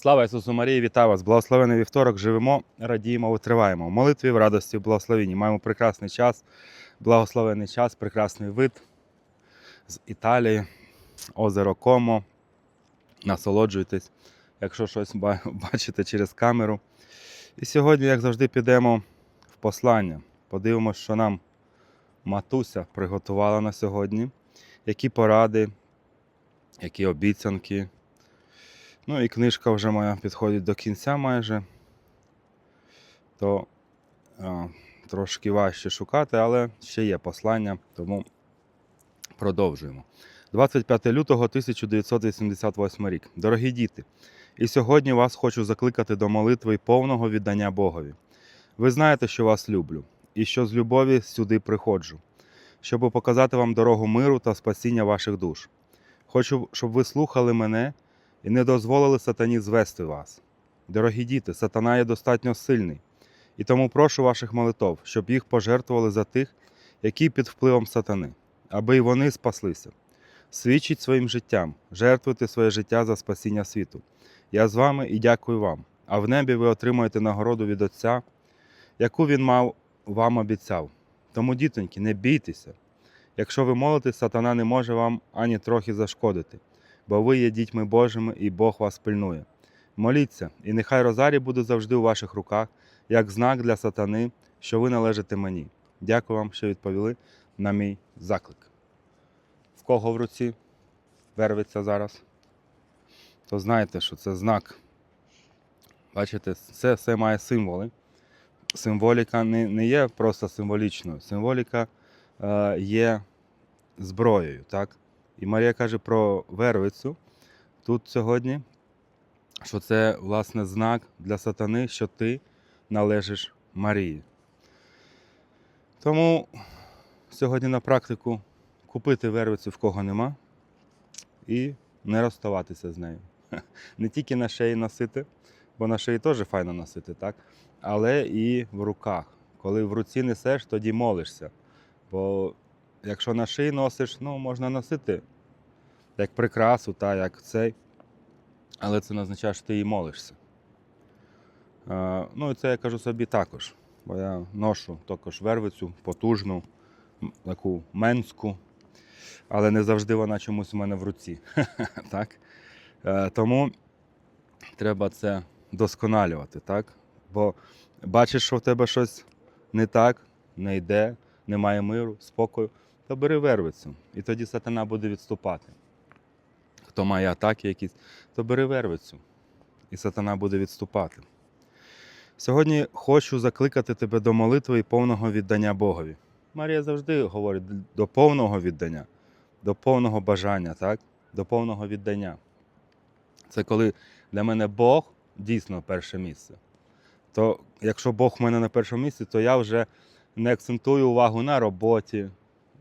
Слава Ісусу Марії, вітаю вас! Благословений вівторок. Живемо, радіємо, витриваємо. В молитві, в радості, в благословенні. Маємо прекрасний час, благословений час, прекрасний вид з Італії, озеро Комо. Насолоджуйтесь, якщо щось бачите через камеру. І сьогодні, як завжди, підемо в послання. Подивимося, що нам матуся приготувала на сьогодні, які поради, які обіцянки. Ну і книжка вже моя підходить до кінця майже. То а, трошки важче шукати, але ще є послання, тому продовжуємо. 25 лютого 1988 рік. Дорогі діти, і сьогодні вас хочу закликати до молитви і повного віддання Богові. Ви знаєте, що вас люблю, і що з любові сюди приходжу, щоб показати вам дорогу миру та спасіння ваших душ. Хочу, щоб ви слухали мене і не дозволили сатані звести вас. Дорогі діти, сатана є достатньо сильний, і тому прошу ваших молитов, щоб їх пожертвували за тих, які під впливом сатани, аби й вони спаслися. Свідчіть своїм життям, жертвуйте своє життя за спасіння світу. Я з вами і дякую вам. А в небі ви отримаєте нагороду від Отця, яку він мав вам обіцяв. Тому, дітоньки, не бійтеся. Якщо ви молитесь, сатана не може вам ані трохи зашкодити бо ви є дітьми Божими, і Бог вас пильнує. Моліться, і нехай Розарій буде завжди у ваших руках, як знак для сатани, що ви належите мені. Дякую вам, що відповіли на мій заклик. В кого в руці вервиться зараз? То знаєте, що це знак. Бачите, це все має символи. Символіка не, не є просто символічною. Символіка е, є зброєю. так? І Марія каже про вервицю тут сьогодні, що це власне знак для сатани, що ти належиш Марії. Тому сьогодні на практику купити вервицю в кого нема і не розставатися з нею. Не тільки на шиї носити, бо на шиї теж файно носити, так? але і в руках. Коли в руці несеш, тоді молишся. Бо якщо на шиї носиш, ну можна носити як прикрасу, та як цей. Але це не означає, що ти її молишся. Е, ну і це я кажу собі також. Бо я ношу також вервицю, потужну, таку менську, але не завжди вона чомусь у мене в руці. так? Е, тому треба це досконалювати, так? Бо бачиш, що в тебе щось не так, не йде, немає миру, спокою, то бери вервицю. І тоді сатана буде відступати. Хто має атаки якісь, то бери вервицю, і сатана буде відступати. Сьогодні хочу закликати тебе до молитви і повного віддання Богові. Марія завжди говорить до повного віддання, до повного бажання, так? до повного віддання. Це коли для мене Бог дійсно перше місце. То якщо Бог в мене на першому місці, то я вже не акцентую увагу на роботі,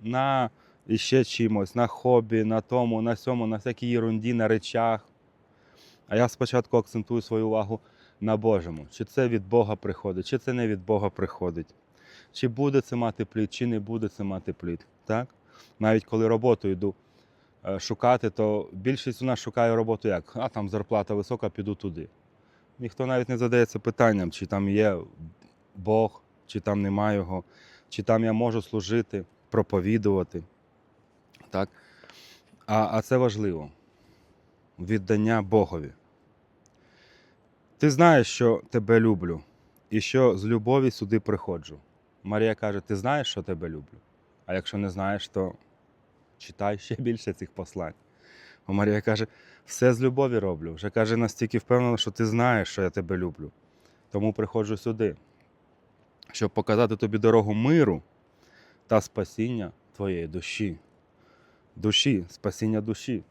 на іще чимось, на хобі, на тому, на сьому, на всякій ерунді, на речах. А я спочатку акцентую свою увагу на Божому. Чи це від Бога приходить, чи це не від Бога приходить. Чи буде це мати плід, чи не буде це мати плід. Так? Навіть коли роботу йду е, шукати, то більшість у нас шукає роботу як? А там зарплата висока, піду туди. Ніхто навіть не задається питанням, чи там є Бог, чи там немає його, чи там я можу служити, проповідувати. Так? А, а це важливо. Віддання Богові. Ти знаєш, що тебе люблю, і що з любові сюди приходжу. Марія каже: Ти знаєш, що тебе люблю? А якщо не знаєш, то читай ще більше цих послань. Бо Марія каже: все з любові роблю. Вже каже, настільки впевнено, що ти знаєш, що я тебе люблю. Тому приходжу сюди, щоб показати тобі дорогу миру та спасіння твоєї душі. Душі, спасіння душі.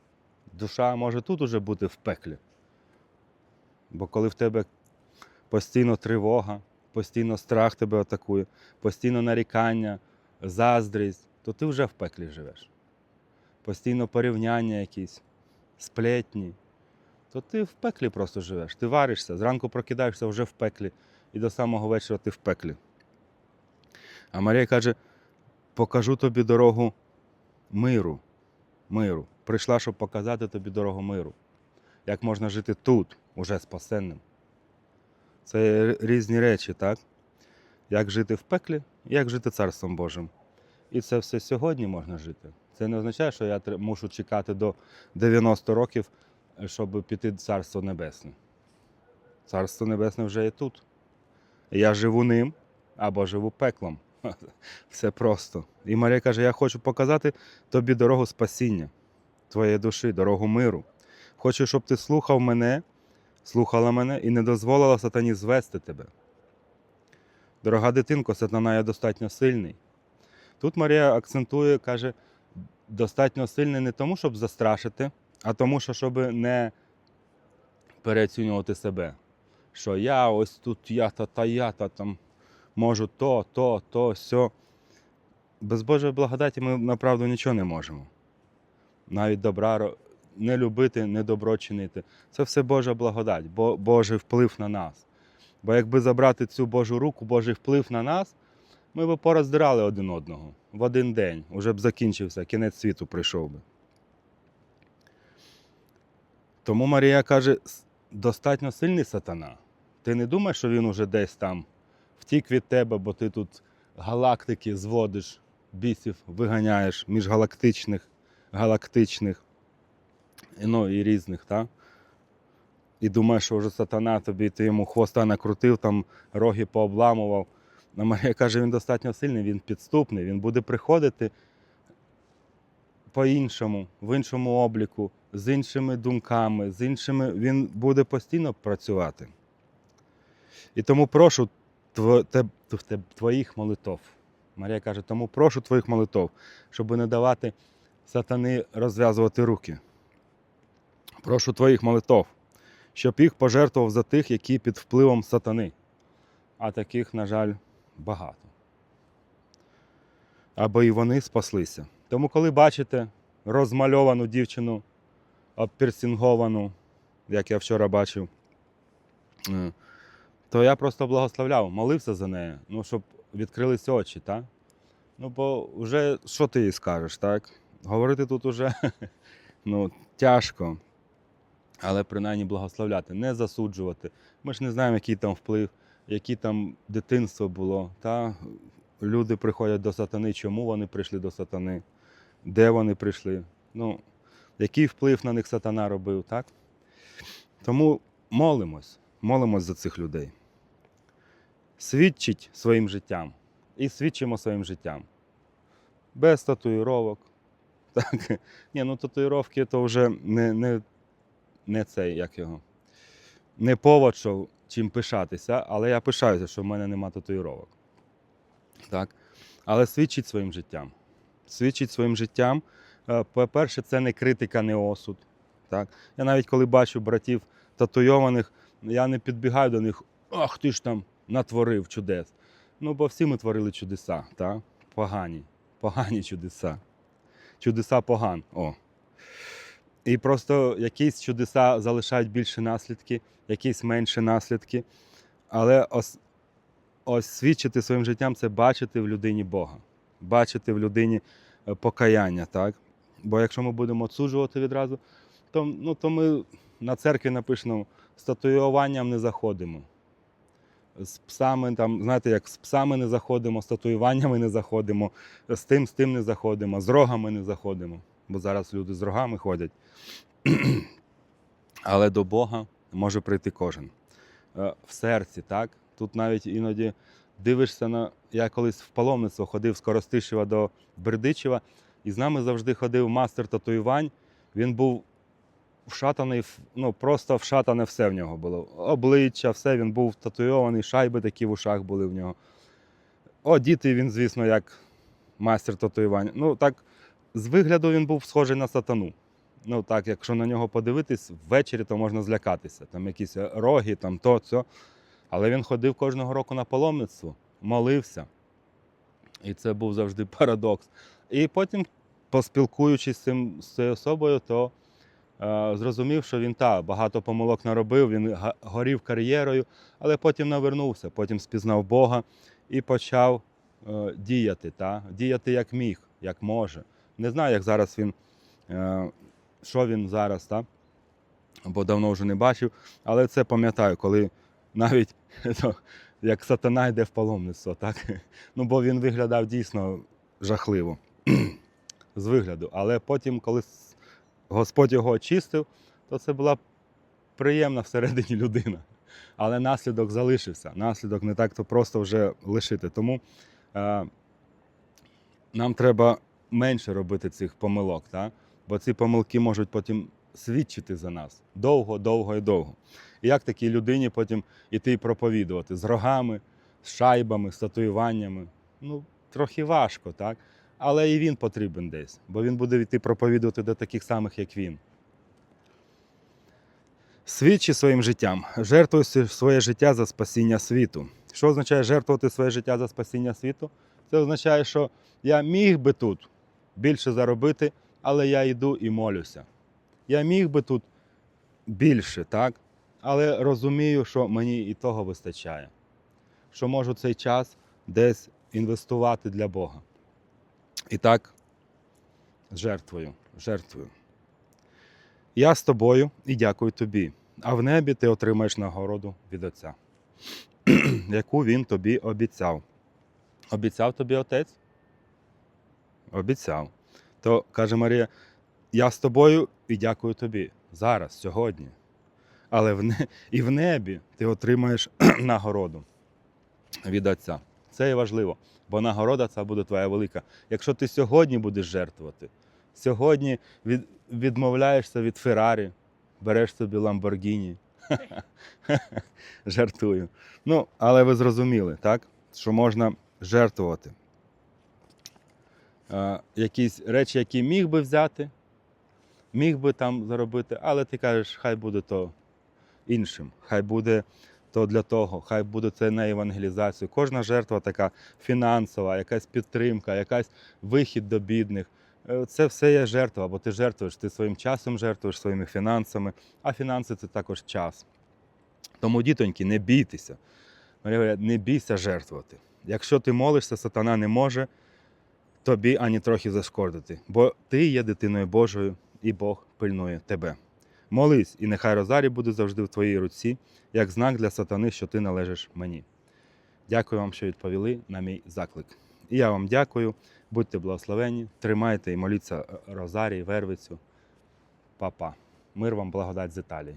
Душа може тут уже бути в пеклі. Бо коли в тебе постійно тривога, постійно страх тебе атакує, постійно нарікання, заздрість, то ти вже в пеклі живеш. Постійно порівняння якісь, сплетні, то ти в пеклі просто живеш. Ти варишся, зранку прокидаєшся вже в пеклі, і до самого вечора ти в пеклі. А Марія каже: покажу тобі дорогу миру. Миру. Прийшла, щоб показати тобі дорогу миру. Як можна жити тут, уже спасенним. Це різні речі, так? Як жити в пеклі, як жити Царством Божим. І це все сьогодні можна жити. Це не означає, що я мушу чекати до 90 років, щоб піти в Царство Небесне. Царство Небесне вже є тут. Я живу ним або живу пеклом. Все просто. І Марія каже: Я хочу показати тобі дорогу спасіння, твоєї душі, дорогу миру. Хочу, щоб ти слухав мене, слухала мене і не дозволила сатані звести тебе. Дорога дитинко, сатана є достатньо сильний. Тут Марія акцентує, каже, достатньо сильний не тому, щоб застрашити, а тому, що щоб не переоцінювати себе. Що я ось тут я та та я та там можу то, то, то, сьо. Без Божої благодаті ми направду нічого не можемо. Навіть добра не любити, не добро чинити. Це все Божа благодать, Бо- Божий вплив на нас. Бо якби забрати цю Божу руку, Божий вплив на нас, ми б пороздирали один одного в один день. Уже б закінчився, кінець світу прийшов би. Тому Марія каже: достатньо сильний сатана. Ти не думаєш, що він уже десь там втік від тебе, бо ти тут галактики зводиш, бісів виганяєш міжгалактичних, галактичних, ну і різних, так? І думаєш, що вже сатана тобі, ти йому хвоста накрутив, там роги пообламував. А Марія каже, він достатньо сильний, він підступний, він буде приходити по-іншому, в іншому обліку, з іншими думками, з іншими. Він буде постійно працювати. І тому прошу твоїх молитов. Марія каже, тому прошу твоїх молитов, щоб не давати сатани розв'язувати руки. Прошу твоїх молитов, щоб їх пожертвував за тих, які під впливом сатани. А таких, на жаль, багато. Аби і вони спаслися. Тому, коли бачите розмальовану дівчину, обпірсінговану, як я вчора бачив, е, то я просто благословляв, молився за неї, ну, щоб відкрилися очі, так? Ну, бо вже що ти їй скажеш, так? Говорити тут уже ну, тяжко. Але принаймні благословляти, не засуджувати. Ми ж не знаємо, який там вплив, яке там дитинство було. Та? Люди приходять до сатани, чому вони прийшли до сатани, де вони прийшли, ну, який вплив на них сатана робив, так? Тому молимось, молимось за цих людей. Свідчить своїм життям. І свідчимо своїм життям. Без татуїровок. Так. Ні, ну татуїровки то вже не, не, не цей, як його. Не повод, що чим пишатися, але я пишаюся, що в мене нема татуїровок. Так? Але свідчить своїм життям. Свідчить своїм життям. Е, По-перше, це не критика, не осуд. Так? Я навіть коли бачу братів татуйованих, я не підбігаю до них, ах ти ж там натворив чудес. Ну, бо всі ми творили чудеса, так? погані, погані чудеса. Чудеса поган. О. І просто якісь чудеса залишають більше наслідки, якісь менше наслідки. Але ос, ось свідчити своїм життям це бачити в людині Бога, бачити в людині е, покаяння. Так? Бо якщо ми будемо отсуджувати відразу, то, ну, то ми на церкві напишемо з татуюванням не заходимо. З псами, там, знаєте, як з псами не заходимо, з татуюваннями не заходимо, з тим, з тим не заходимо, з рогами не заходимо. Бо зараз люди з рогами ходять. Але до Бога може прийти кожен. Е, В серці, так? Тут навіть іноді дивишся на. Я колись в паломництво ходив з Коростишева до Бердичева, і з нами завжди ходив мастер татуювань. Він був вшатаний, ну просто вшатане все в нього було. Обличчя, все, він був татуйований, шайби такі в ушах були в нього. О, діти він, звісно, як майстер татуювань. Ну, так, з вигляду він був схожий на сатану. Ну, так, якщо на нього подивитись, ввечері, то можна злякатися. Там якісь роги, там то, це. Але він ходив кожного року на паломництво, молився. І це був завжди парадокс. І потім, поспілкуючись з, цим, з цією особою, то зрозумів, що він та, багато помилок наробив, він горів кар'єрою, але потім навернувся, потім спізнав Бога і почав е, діяти, та? діяти як міг, як може. Не знаю, як зараз він, е, що він зараз, та? бо давно вже не бачив. Але це пам'ятаю, коли навіть як сатана йде в паломництво, так? Ну, бо він виглядав дійсно жахливо з вигляду. Але потім, коли Господь його очистив, то це була приємна всередині людина. Але наслідок залишився. Наслідок не так то просто вже лишити. Тому е, нам треба менше робити цих помилок, так? бо ці помилки можуть потім свідчити за нас довго, довго і довго. І як такій людині потім іти і проповідувати з рогами, з шайбами, з татуюваннями? Ну, трохи важко, так? Але і він потрібен десь, бо він буде йти проповідувати до таких самих, як він. Свідчи своїм життям, жертвуй своє життя за спасіння світу. Що означає жертвувати своє життя за спасіння світу? Це означає, що я міг би тут більше заробити, але я йду і молюся. Я міг би тут більше, так? Але розумію, що мені і того вистачає. Що можу цей час десь інвестувати для Бога. І так, жертвую, жертвую. Я з тобою і дякую тобі. А в небі ти отримаєш нагороду від Отця, яку він тобі обіцяв. Обіцяв тобі отець? Обіцяв. То каже Марія: я з тобою і дякую тобі зараз, сьогодні. Але в не... і в небі ти отримаєш нагороду від Отця. Це і важливо, бо нагорода ця буде твоя велика. Якщо ти сьогодні будеш жертвувати, сьогодні від... відмовляєшся від Феррарі, береш собі Ламборгіні. Жартую. Ну, але ви зрозуміли, так? Що можна жертвувати. Е, якісь речі, які міг би взяти, міг би там заробити, але ти кажеш, хай буде то іншим, хай буде то для того, хай буде це на евангелізацію. Кожна жертва така фінансова, якась підтримка, якась вихід до бідних. Е, Це все є жертва, бо ти жертвуєш, ти своїм часом жертвуєш своїми фінансами, а фінанси це також час. Тому, дітоньки, не бійтеся. Не бійся жертвувати. Якщо ти молишся, сатана не може тобі ані трохи зашкодити, бо ти є дитиною Божою, і Бог пильнує тебе. Молись, і нехай Розарій буде завжди в твоїй руці, як знак для сатани, що ти належиш мені. Дякую вам, що відповіли на мій заклик. І я вам дякую, будьте благословені, тримайте і моліться Розарій, Вервицю. Папа. Мир вам, благодать з Італії.